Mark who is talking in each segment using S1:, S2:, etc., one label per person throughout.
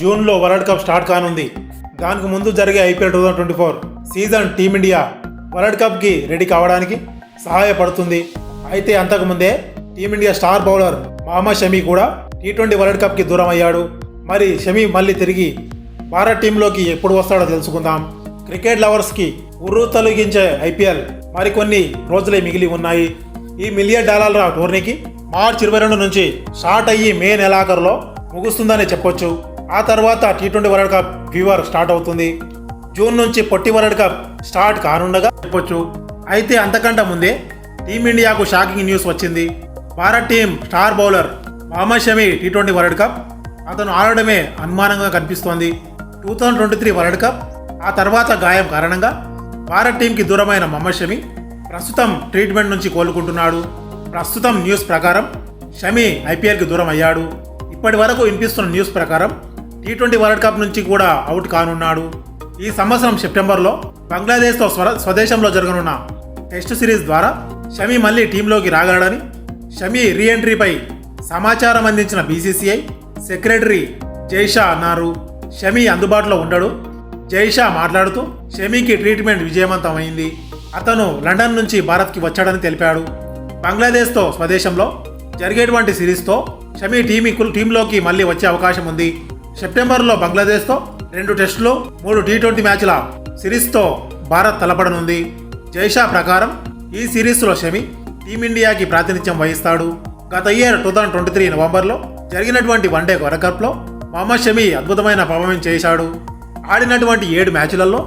S1: జూన్లో world cup start కానుంది. దానికి ముందు జరిగే IPL two thousand twenty four season team India world కప్కి ready కావడానికి సహాయపడుతుంది. అయితే అంతకుముందే team India star bowler Mohammed Shami కూడా టీ ట్వంటీ వరల్డ్ కప్కి దూరం అయ్యాడు. మరి షమీ మళ్ళీ తిరిగి భారత్ టీంలోకి ఎప్పుడు వస్తాడో తెలుసుకుందాం. క్రికెట్ లవర్స్కి ఉర్రు తొలగించే ఐపీఎల్ మరికొన్ని రోజులే మిగిలి ఉన్నాయి. ఈ మిలియన్ డాలర్ల టోర్నీకి మార్చి ఇరవై రెండు నుంచి స్టార్ట్ అయ్యి మే నెలాఖరులో ముగుస్తుందని చెప్పొచ్చు. ఆ తర్వాత T twenty world cup fever start అవుతుంది. జూన్ నుంచి పొట్టి వరల్డ్ కప్ స్టార్ట్ కానుండగా చెప్పొచ్చు. అయితే అంతకంటే ముందే టీమిండియాకు షాకింగ్ న్యూస్ వచ్చింది. Bharat team star bowler Mohammed Shami T twenty world cup అతను ఆడడమే అనుమానంగా కనిపిస్తోంది. Two thousand twenty three world cup ఆ తర్వాత గాయం కారణంగా భారత్ టీంకి దూరమైన మహమ్మద్ షమి ప్రస్తుతం ట్రీట్మెంట్ నుంచి కోలుకుంటున్నాడు. ప్రస్తుతం న్యూస్ ప్రకారం షమి ఐపీఎల్కి దూరం అయ్యాడు. ఇప్పటి వరకు వినిపిస్తున్న న్యూస్ ప్రకారం టీ ట్వంటీ వరల్డ్ కప్ నుంచి కూడా అవుట్ కానున్నాడు. ఈ సంవత్సరం సెప్టెంబర్లో బంగ్లాదేశ్తో స్వ స్వదేశంలో జరగనున్న టెస్ట్ సిరీస్ ద్వారా షమి మళ్ళీ టీంలోకి రాగలడని షమి రీఎంట్రీపై సమాచారం అందించిన బీసీసీఐ సెక్రటరీ జైషా అన్నారు. షమి అందుబాటులో ఉండడు. జైషా మాట్లాడుతూ షమీకి ట్రీట్మెంట్ విజయవంతమైంది. అతను లండన్ నుంచి భారత్కి వచ్చాడని తెలిపాడు. బంగ్లాదేశ్తో స్వదేశంలో జరిగేటువంటి సిరీస్తో షమీ టీమి టీంలోకి మళ్ళీ వచ్చే అవకాశం ఉంది. సెప్టెంబర్లో బంగ్లాదేశ్తో రెండు టెస్టులు మూడు టీ ట్వంటీ మ్యాచ్ల సిరీస్తో భారత్ తలపడనుంది. జైషా ప్రకారం ఈ సిరీస్లో షమి టీమిండియాకి ప్రాతినిధ్యం వహిస్తాడు. గత year two thousand twenty three నవంబర్లో జరిగినటువంటి వన్డే వరకప్లో మహమ్మద్ షమి అద్భుతమైన పర్ఫార్మెన్స్ చేశాడు. ఆడినటువంటి ఏడు మ్యాచ్లలో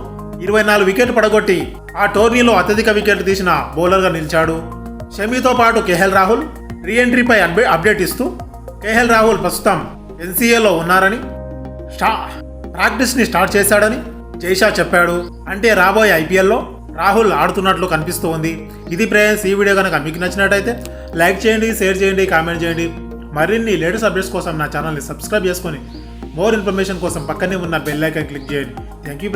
S1: ఇరవై నాలుగు వికెట్లు పడగొట్టి ఆ టోర్నీలో అత్యధిక వికెట్లు తీసిన బౌలర్గా నిలిచాడు. షమీతో పాటు కేఎల్ రాహుల్ రీఎంట్రీపై ఎంట్రీపై అప్డేట్ ఇస్తూ కేఎల్ రాహుల్ ప్రస్తుతం ఎన్సీఏలో ఉన్నారని స్టా ప్రాక్టీస్ని స్టార్ట్ చేశాడని జైషా చెప్పాడు. అంటే రాబోయే ఐపీఎల్లో రాహుల్ ఆడుతున్నట్లు కనిపిస్తూ ఉంది. ఇది ప్రేయన్స్ ఈ వీడియో కనుక మీకు నచ్చినట్టయితే లైక్ చేయండి షేర్ చేయండి కామెంట్ చేయండి. మరిన్ని లేటెస్ట్ అప్డేట్స్ కోసం నా ఛానల్ని సబ్స్క్రైబ్ చేసుకొని మోర్ ఇన్ఫర్మేషన్ కోసం పక్కనే ఉన్న బెల్ ఐకాన్ క్లిక్ చేయండి. Thank you